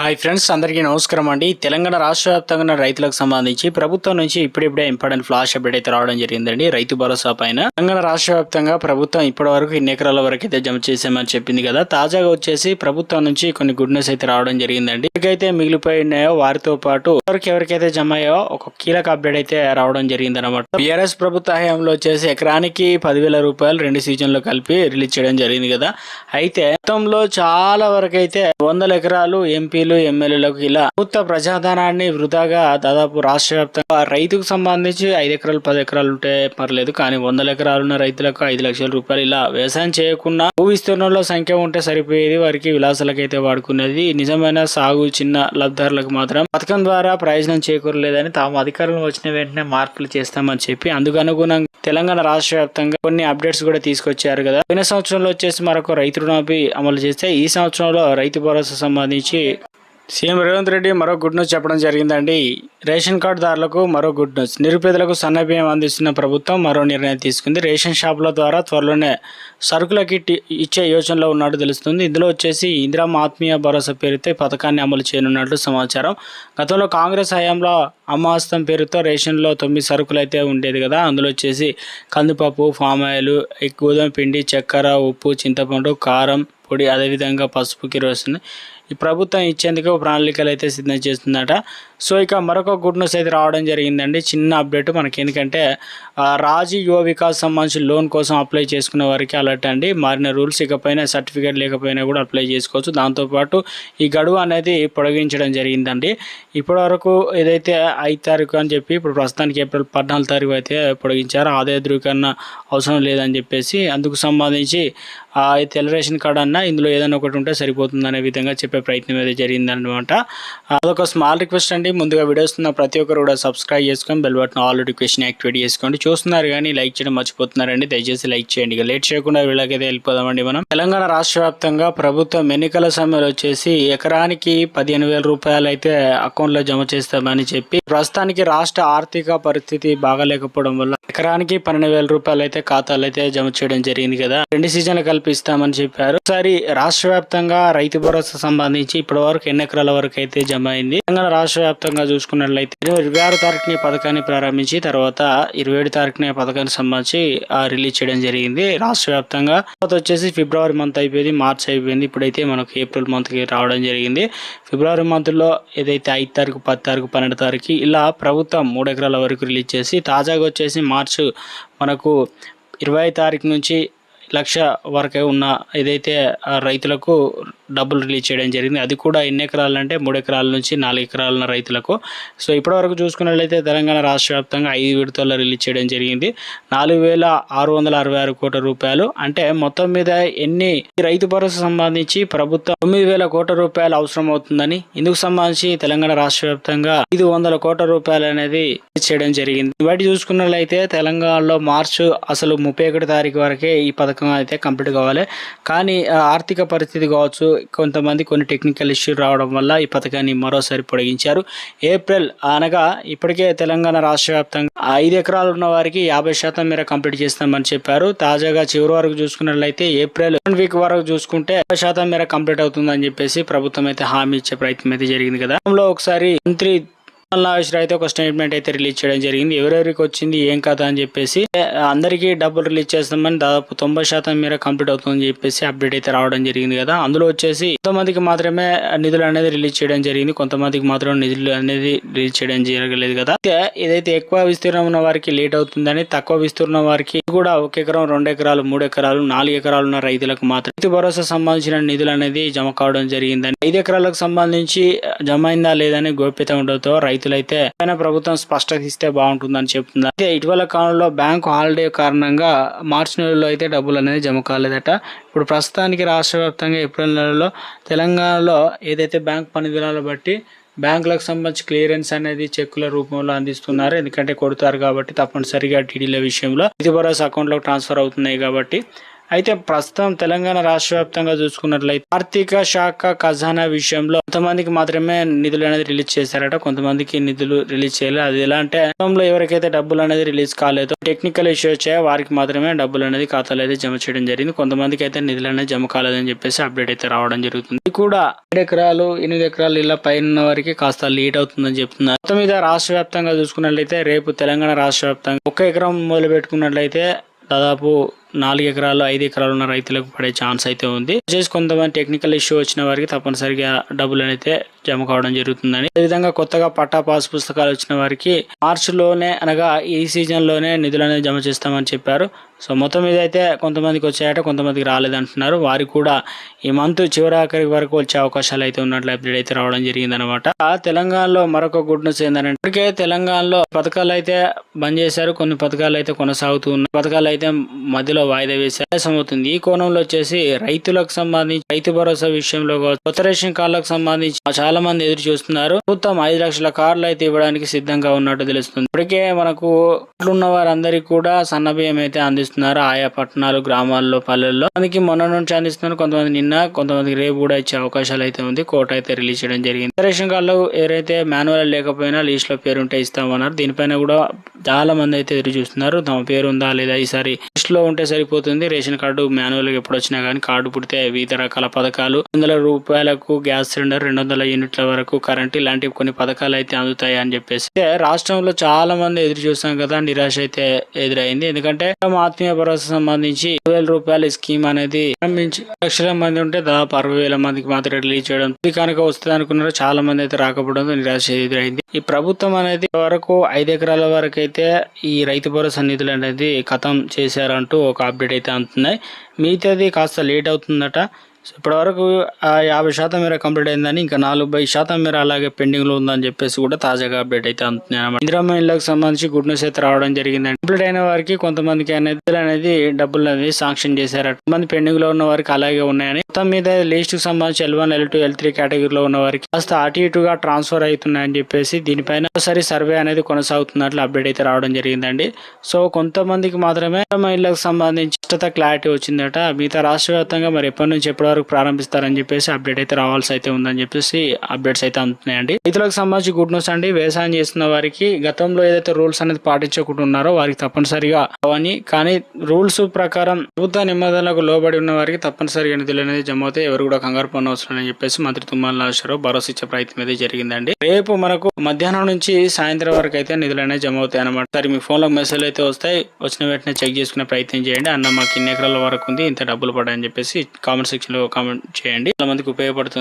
Hi friends అందరికీ నమస్కారం అండి. తెలంగాణ రాష్ట్ర వ్యాప్తంగా రైతులకు సంబంధించి ప్రభుత్వం నుంచి ఇప్పుడిప్పుడే ఇంపార్టెంట్ ఫ్లాష్ అప్డేట్ అయితే రావడం జరిగిందండి. రైతు భరోసా పైన తెలంగాణ రాష్ట్ర వ్యాప్తంగా ప్రభుత్వం ఇప్పటి వరకు ఇన్ని ఎకరాల వరకు అయితే జమ చేసామని చెప్పింది కదా. తాజాగా వచ్చేసి ప్రభుత్వం నుంచి కొన్ని గుడ్ న్యూస్ అయితే రావడం జరిగిందండి. ఎవరికైతే మిగిలిపోయి ఉన్నాయో వారితో పాటు ఎవరికి ఎవరికైతే జమ అయ్యో ఒక కీలక అప్డేట్ అయితే రావడం జరిగింది అనమాట బీఆర్ఎస్ ప్రభుత్వ హయాంలో వచ్చేసి ఎకరానికి పదివేల రూపాయలు రెండు సీజన్లు కలిపి రిలీజ్ చేయడం జరిగింది కదా. అయితే మొత్తంలో చాలా వరకు అయితే వందల ఎకరాలు ఎంపీ ఎంపీలు ఎమ్మెల్యేలకు ఇలా ప్రభుత్వ ప్రజాధనాన్ని వృధాగా దాదాపు రాష్ట్ర వ్యాప్తంగా రైతుకు సంబంధించి ఐదు ఎకరాలు పది ఎకరాలు ఉంటే పర్లేదు కానీ వందల ఎకరాలు ఉన్న రైతులకు ఐదు లక్షల రూపాయలు ఇలా వ్యవసాయం చేయకుండా భూ విస్తీర్ణంలో సంఖ్య ఉంటే సరిపోయేది వారికి విలాసాలకైతే వాడుకునేది. నిజమైన సాగు చిన్న లబ్ధారులకు మాత్రం పథకం ద్వారా ప్రయోజనం చేకూరలేదని తాము అధికారంలో వచ్చిన వెంటనే మార్పులు చేస్తామని చెప్పి అందుకు అనుగుణంగా తెలంగాణ రాష్ట్ర వ్యాప్తంగా కొన్ని అప్డేట్స్ కూడా తీసుకొచ్చారు కదా. పోయిన సంవత్సరంలో వచ్చేసి మరొక రైతు రుణాపి అమలు చేస్తే ఈ సంవత్సరంలో రైతు భరోసా సంబంధించి సీఎం రేవంత్ రెడ్డి మరో గుడ్ న్యూస్ చెప్పడం జరిగిందండి. రేషన్ కార్డుదారులకు మరో గుడ్ న్యూస్. నిరుపేదలకు సన్నబియ్యం అందిస్తున్న ప్రభుత్వం మరో నిర్ణయం తీసుకుంది. రేషన్ షాపుల ద్వారా త్వరలోనే సరుకుల కిట్ ఇచ్చే యోచనలో ఉన్నట్టు తెలుస్తుంది. ఇందులో వచ్చేసి ఇందిరామ ఆత్మీయ భరోసా పేరుతో పథకాన్ని అమలు చేయనున్నట్లు సమాచారం. గతంలో కాంగ్రెస్ హయాంలో అమ్మాస్తం పేరుతో రేషన్లో తొమ్మిది సరుకులు అయితే ఉండేది కదా. అందులో వచ్చేసి కందిపప్పు ఫామ్ ఆయిల్ గోధుమ పిండి చక్కెర ఉప్పు చింతపండు కారం పొడి అదేవిధంగా పసుపు కిరోసిన్. ఈ ప్రభుత్వం ఇచ్చేందుకు ప్రణాళికలు అయితే సిద్ధం చేస్తుందట. సో ఇక మరొక గుడ్ న్యూస్ అయితే రావడం జరిగిందండి. చిన్న అప్డేట్ మనకి ఎందుకంటే రాజు యువ వికాస్ సంబంధించి లోన్ కోసం అప్లై చేసుకునే వారికి అలర్ట్ అండి. మారిన రూల్స్ ఇకపైన సర్టిఫికేట్ లేకపోయినా కూడా అప్లై చేసుకోవచ్చు. దాంతోపాటు ఈ గడువు అనేది పొడిగించడం జరిగిందండి. ఇప్పటి వరకు ఏదైతే ఐదు తారీఖు అని చెప్పి ఇప్పుడు ప్రస్తుతానికి ఏప్రిల్ పద్నాలుగు తారీఖు అయితే పొడిగించారు. ఆదాయ ధృవీకరణ అవసరం లేదని చెప్పేసి అందుకు సంబంధించి అయితే తెల్ల రేషన్ కార్డు అన్న ఇందులో ఏదైనా ఒకటి ఉంటే సరిపోతుంది అనే విధంగా చెప్పే ప్రయత్నం అయితే జరిగిందనమాట అదొక స్మాల్ రిక్వెస్ట్ అండి. ముందుగా వీడియోస్ ఉన్న ప్రతి ఒక్కరు కూడా సబ్స్క్రైబ్ చేసుకొని bell button all notification activate చేసుకోండి. చూస్తున్నారు కానీ లైక్ చేయడం మర్చిపోతున్నారండి. దయచేసి లైక్ చేయండి. ఇక లేట్ చేయకుండా వీళ్ళకైతే వెళ్ళిపోదామండి మనం. తెలంగాణ రాష్ట్ర వ్యాప్తంగా ప్రభుత్వం ఎన్నికల సమయంలో వచ్చేసి ఎకరానికి పదిహేను వేల రూపాయలు అయితే అకౌంట్లో జమ చేస్తామని చెప్పి ప్రస్తుతానికి రాష్ట్ర ఆర్థిక పరిస్థితి బాగాలేకపోవడం వల్ల ఎకరానికి పన్నెండు వేల రూపాయలు అయితే ఖాతాలు అయితే జమ చేయడం జరిగింది కదా. రెండు సీజన్లు కల్పిస్తామని చెప్పారు. ఈసారి రాష్ట్ర వ్యాప్తంగా రైతు భరోసా సంబంధించి ఇప్పటి వరకు ఎన్ని ఎకరాల వరకు అయితే జమ అయింది? తెలంగాణ రాష్ట్ర వ్యాప్తంగా చూసుకున్నట్లయితే ఇరవై ఆరు తారీఖుని పథకాన్ని ప్రారంభించి తర్వాత ఇరవై ఏడు తారీఖున పథకానికి సంబంధించి రిలీజ్ చేయడం జరిగింది. రాష్ట్ర వ్యాప్తంగా తర్వాత వచ్చేసి ఫిబ్రవరి మంత్ అయిపోయింది మార్చ్ అయిపోయింది. ఇప్పుడైతే మనకు ఏప్రిల్ మంత్కి రావడం జరిగింది. ఫిబ్రవరి మంత్లో ఏదైతే ఐదు తారీఖు పది తారీఖు పన్నెండు తారీఖు ఇలా ప్రభుత్వం మూడు ఎకరాల వరకు రిలీజ్ చేసి తాజాగా వచ్చేసి మార్చ్ మనకు ఇరవై తారీఖు నుంచి లక్ష వరకే ఉన్న ఏదైతే ఆ రైతులకు డబ్బులు రిలీజ్ చేయడం జరిగింది. అది కూడా ఎన్ని ఎకరాలు అంటే మూడు ఎకరాల నుంచి నాలుగు ఎకరాల రైతులకు. సో ఇప్పటివరకు చూసుకున్నట్లయితే తెలంగాణ రాష్ట్ర వ్యాప్తంగా ఐదు విడతల్లో రిలీజ్ చేయడం జరిగింది. నాలుగు వేల ఆరు వందల అరవై ఆరు కోట్ల రూపాయలు. అంటే మొత్తం మీద ఎన్ని రైతు భరోసా సంబంధించి ప్రభుత్వం తొమ్మిది వేల కోట్ల రూపాయలు అవసరం అవుతుందని ఇందుకు సంబంధించి తెలంగాణ రాష్ట్ర వ్యాప్తంగా ఐదు వందల కోట్ల రూపాయలు అనేది చేయడం జరిగింది. బయట చూసుకున్నట్లయితే తెలంగాణలో మార్చి అసలు ముప్పై ఒకటి తారీఖు వరకే ఈ పథకం అయితే కంప్లీట్ కావాలి. కానీ ఆర్థిక పరిస్థితి కావచ్చు కొంతమంది కొన్ని టెక్నికల్ ఇష్యూ రావడం వల్ల ఈ పథకాన్ని మరోసారి పొడిగించారు. ఏప్రిల్ అనగా ఇప్పటికే తెలంగాణ రాష్ట్ర వ్యాప్తంగా ఐదు ఎకరాలు ఉన్న వారికి యాభై శాతం మేర కంప్లీట్ చేస్తామని చెప్పారు. తాజాగా చివరి వరకు చూసుకున్నట్లయితే ఏప్రిల్ వీక్ వరకు చూసుకుంటే యాభై శాతం మేర కంప్లీట్ అవుతుందని చెప్పేసి ప్రభుత్వం అయితే హామీ ఇచ్చే ప్రయత్నం అయితే జరిగింది కదా. ఒకసారి మంత్రి నాగేశ్వర అయితే ఒక స్టేట్మెంట్ అయితే రిలీజ్ చేయడం జరిగింది. ఎవరెవరికి వచ్చింది ఏం కథ అని చెప్పేసి అందరికీ డబ్బులు రిలీజ్ చేస్తామని దాదాపు తొంభై శాతం మేర కంప్లీట్ అవుతుందని చెప్పేసి అప్డేట్ అయితే రావడం జరిగింది కదా. అందులో వచ్చేసి కొంతమందికి మాత్రమే నిధులు అనేది రిలీజ్ చేయడం జరిగింది. కొంతమందికి మాత్రం నిధులు అనేది రిలీజ్ చేయడం జరగలేదు కదా. ఇదైతే ఏదైతే ఎక్కువ విస్తీర్ణం ఉన్న వారికి లేట్ అవుతుందని తక్కువ విస్తీర్ణం వారికి కూడా ఒక ఎకరం రెండు ఎకరాలు మూడు ఎకరాలు నాలుగు ఎకరాలు ఉన్న రైతులకు మాత్రం రైతు భరోసా సంబంధించిన నిధులు అనేది జమ కావడం జరిగిందని ఐదు ఎకరాలకు సంబంధించి జమ అయిందా లేదని గోప్యత ఉండడంతో రైతులైతే పైన ప్రభుత్వం స్పష్టత ఇస్తే బాగుంటుందని చెప్తుంది అయితే ఇటీవల కాలంలో బ్యాంకు హాలిడే కారణంగా మార్చి నెలలో అయితే డబ్బులు అనేది జమ కాలేదట. ఇప్పుడు ప్రస్తుతానికి రాష్ట్ర వ్యాప్తంగా ఏప్రిల్ నెలలో తెలంగాణలో ఏదైతే బ్యాంక్ పని బట్టి బ్యాంకులకు సంబంధించి క్లియరెన్స్ అనేది చెక్కుల రూపంలో అందిస్తున్నారు. ఎందుకంటే కొడతారు కాబట్టి తప్పనిసరిగా టీడీల విషయంలో ఇది భరోసా అకౌంట్లోకి ట్రాన్స్ఫర్ అవుతున్నాయి కాబట్టి అయితే ప్రస్తుతం తెలంగాణ రాష్ట్ర వ్యాప్తంగా చూసుకున్నట్లయితే ఆర్థిక శాఖ ఖజానా విషయంలో కొంతమందికి మాత్రమే నిధులు అనేది రిలీజ్ చేశారట. కొంతమందికి నిధులు రిలీజ్ చేయలేదు అది ఎలా అంటే గతంలో ఎవరికైతే డబ్బులు అనేది రిలీజ్ కాలేదు టెక్నికల్ ఇష్యూ వచ్చాయో వారికి మాత్రమే డబ్బులు అనేది ఖాతాలో అయితే జమ చేయడం జరిగింది. కొంతమందికి అయితే నిధులు అనేది జమ కాలేదని చెప్పేసి అప్డేట్ అయితే రావడం జరుగుతుంది. ఇది కూడా ఏడు ఎకరాలు ఎనిమిది ఎకరాలు ఇలా పైన వారికి కాస్త లేట్ అవుతుందని చెప్తున్నారు. మొత్తం మీద రాష్ట్ర వ్యాప్తంగా చూసుకున్నట్లయితే రేపు తెలంగాణ రాష్ట్ర వ్యాప్తంగా ఒక్క ఎకరం మొదలు పెట్టుకున్నట్లయితే దాదాపు నాలుగు ఎకరాలు ఐదు ఎకరాలు ఉన్న రైతులకు పడే ఛాన్స్ అయితే ఉంది. వచ్చేసి కొంతమంది టెక్నికల్ ఇష్యూ వచ్చిన వారికి తప్పనిసరిగా డబ్బులు అయితే జమ కావడం జరుగుతుందని. అదేవిధంగా కొత్తగా పట్టా పాస్ పుస్తకాలు వచ్చిన వారికి మార్చిలోనే అనగా ఈ సీజన్లోనే నిధులు అనేది జమ చేస్తామని చెప్పారు. సో మొత్తం మీద అయితే కొంతమందికి వచ్చాయట కొంతమందికి రాలేదంటున్నారు. వారికి కూడా ఈ మంత్ చివరాఖరి వరకు వచ్చే అవకాశాలు అయితే ఉన్నట్లు అప్డేట్ అయితే రావడం జరిగింది అనమాట తెలంగాణలో మరొక గుడ్ న్యూస్ ఏంటంటే ఇప్పటికే తెలంగాణలో పథకాలు అయితే బంద్ చేశారు. కొన్ని పథకాలు అయితే కొనసాగుతూ ఉన్నాయి. పథకాలు అయితే మధ్యలో వాయిదా వేసే అవుతుంది. ఈ కోణంలో వచ్చేసి రైతులకు సంబంధించి రైతు భరోసా విషయంలో కొత్త రేషన్ కార్డులకు సంబంధించి చాలా మంది ఎదురు చూస్తున్నారు. ప్రభుత్వం ఐదు లక్షల కార్లు అయితే ఇవ్వడానికి సిద్ధంగా ఉన్నట్టు తెలుస్తుంది. ఇప్పటికే మనకు ఉన్న వారందరికీ కూడా సన్నబియ్యం అయితే అందిస్తున్నారు ఆయా పట్టణాలు గ్రామాల్లో పల్లెల్లో. మనకి మొన్న నుంచి అందిస్తున్నారు కొంతమంది నిన్న కొంతమందికి రేపు కూడా ఇచ్చే అవకాశాలు అయితే ఉంది. కోట అయితే రిలీజ్ చేయడం జరిగింది. కొత్త రేషన్ కార్డులు ఎవరైతే మాన్యువల్ లేకపోయినా లిస్ట్లో పేరు ఉంటే ఇస్తామన్నారు. దీనిపైన కూడా చాలా మంది అయితే ఎదురు చూస్తున్నారు. తమ పేరు ఉందా లేదా ఈసారి లిస్ట్లో ఉంటే సరిపోతుంది. రేషన్ కార్డు మాన్యువల్గా ఎప్పుడు వచ్చినా కానీ కార్డు పుడితే వివిధ రకాల పథకాలు. వందల రూపాయలకు గ్యాస్ సిలిండర్ రెండు వందల యూనిట్ల వరకు కరెంట్ ఇలాంటి కొన్ని పథకాలు అయితే అందుతాయి అని చెప్పేసి. రాష్ట్రంలో చాలా మంది ఎదురు చూస్తాం కదా నిరాశ అయితే ఎదురైంది. ఎందుకంటే ఆత్మీయ భరోసా సంబంధించి వేల రూపాయల స్కీమ్ అనేది ప్రారంభించి లక్షల మంది ఉంటే దాదాపు అరవై వేల మందికి మాత్రం రిలీజ్ చేయడం. ఇది కనుక వస్తుంది అనుకున్నారు చాలా మంది అయితే రాకపోవడంతో నిరాశ ఎదురైంది. ఈ ప్రభుత్వం అనేది వరకు ఐదు ఎకరాల వరకు అయితే అయితే ఈ రైతు భరోసా నిధులు అనేది ఖతం చేశారంటూ ఒక అప్డేట్ అయితే అందుతున్నాయి. మిగతాది కాస్త లేట్ అవుతుందట. సో ఇప్పటి వరకు ఆ యాభై శాతం మేర కంప్లీట్ అయిందని ఇంకా నలభై శాతం మేర అలాగే పెండింగ్లో ఉందని చెప్పేసి కూడా తాజాగా అప్డేట్ అయితే అందుతున్నాయి అన్నమాట ఇందిరమ్మ ఇళ్ళకి సంబంధించి గుడ్ న్యూస్ అయితే రావడం జరిగింది కంప్లీట్ అయిన వారికి కొంతమందికి అనేది అనేది డబ్బులు అనేది శాంక్షన్ చేశారట కొంతమంది పెండింగ్లో ఉన్న వారికి అలాగే ఉన్నాయని మొత్తం మీద లిస్ట్ సంబంధించి L one L two L three కేటగిరీలో ఉన్న వారికి కాస్త అటు ఇటుగా ట్రాన్స్ఫర్ అవుతున్నాయని చెప్పేసి దీనిపైన ఒకసారి సర్వే అనేది కొనసాగుతున్నట్లు అప్డేట్ అయితే రావడం జరిగిందండి. సో కొంతమందికి మాత్రమే మహిళలకు సంబంధించి స్పష్టత క్లారిటీ వచ్చిందట. మిగతా రాష్ట్ర వ్యాప్తంగా మరి ఎప్పటి నుంచి ఎప్పటి వరకు ప్రారంభిస్తారని చెప్పేసి అప్డేట్ అయితే రావాల్సి అయితే ఉందని చెప్పేసి అప్డేట్స్ అయితే అందుతున్నాయండి. రైతులకు సంబంధించి గుడ్ న్యూస్ అండి. వ్యవసాయం చేస్తున్న వారికి గతంలో ఏదైతే రూల్స్ అనేది పాటించకుండా ఉన్నారో వారికి తప్పనిసరిగా అవని. కానీ రూల్స్ ప్రకారం ప్రభుత్వ నిబంధనలకు లోబడి ఉన్న వారికి తప్పనిసరిగా నిధులు అనేది జమ అవుతాయి ఎవరు కూడా కంగారు పని అవసరం అని చెప్పేసి మంత్రి తుమ్మల నాగేశ్వరరావు భరోసా ఇచ్చే ప్రయత్నం అయితే జరిగిందండి. రేపు మనకు మధ్యాహ్నం నుంచి సాయంత్రం వరకు అయితే నిధులు అనేది జమ అవుతాయి అనమాట సరే మీ ఫోన్లో మెసేజ్ అయితే వస్తాయి. వచ్చిన వెంటనే చెక్ చేసుకునే ప్రయత్నం చేయండి. అన్న మాకు ఇన్ని ఎకరాల వరకు ఉంది ఇంత డబ్బులు పడాయని చెప్పేసి కామెంట్ సెక్షన్లో కామెంట్ చేయండి. చాలా మందికి ఉపయోగపడుతుంది.